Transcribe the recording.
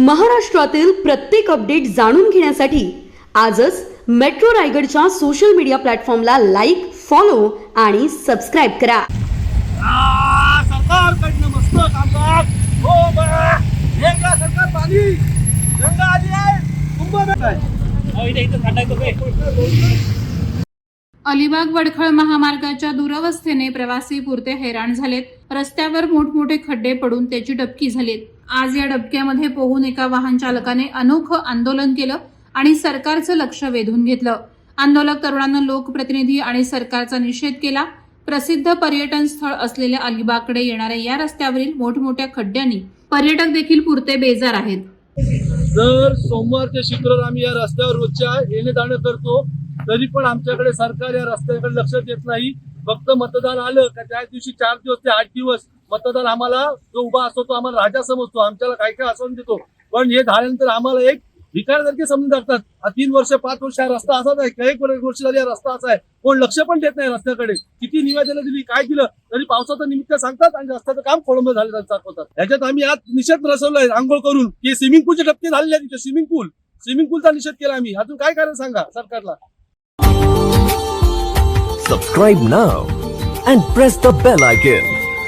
महाराष्ट्रातील प्रत्येक अपडेट जाणून घेण्यासाठी आजच मेट्रो रायगडच्या सोशल मीडिया प्लॅटफॉर्मला लाईक फॉलो आणि सबस्क्राईब करा. सरकारकडनं मस्त हो बा. एकदा सरकार पाणी. गंगा आली आहे. कुंभमेळा आहे. इथे इथे थांबायचं अलिबाग वडखळ महामार्गाच्या दुरवस्थेने प्रवासी पुरते हैराण झालेत. रस्त्यावर मोठमोठे खड्डे पडून त्याची डबकी झालीत. आज या डबक्यामध्ये पोहून एका वाहन चालकाने अनोखं आंदोलन केलं आणि सरकारचं लक्ष वेधून घेतलं. आंदोलक तरुणांना लोकप्रतिनिधी आणि सरकारचा निषेध केला. प्रसिद्ध पर्यटन स्थळ असलेल्या अलिबागकडे येणाऱ्या या रस्त्यावरील मोठमोठ्या खड्ड्यांनी पर्यटक देखील पुरते बेजार आहेत. जर सोमवारच्या शुक्रवार आम्ही या रस्त्यावर रोजच्या येणे जाणं करतो तरी पण आमच्याकडे सरकार या रस्त्याकडे लक्ष देत नाही. फक्त मतदान आलं का त्या दिवशी चार दिवस ते आठ दिवस मतदार आम्हाला जो उभा असतो तो आम्हाला राजा समजतो. आमच्याला काय काय आसन देतो. पण हे झाल्यानंतर आम्हाला एक भिकारसारखे समजून टाकतात. तीन वर्ष पाच वर्ष हा रस्ता असाच आहे काही एक वर्ष झाली हा रस्ता असा आहे. कोण लक्ष पण देत नाही रस्त्याकडे. किती निवेदनं दिली काय दिलं तरी पावसाचं निमित्त सांगतात आणि रस्त्याचं काम खोळंब झालं दाखवतात ह्याच्यात आम्ही आज निषेध रसवलाय आंघोळ करून की स्विमिंग पूलचे टप्पे झालेले आहेत तिथे स्विमिंग पूल. स्विमिंग पूलचा निषेध केला आम्ही. अजून काय कारण सांगा सरकारला? Subscribe now and press the bell icon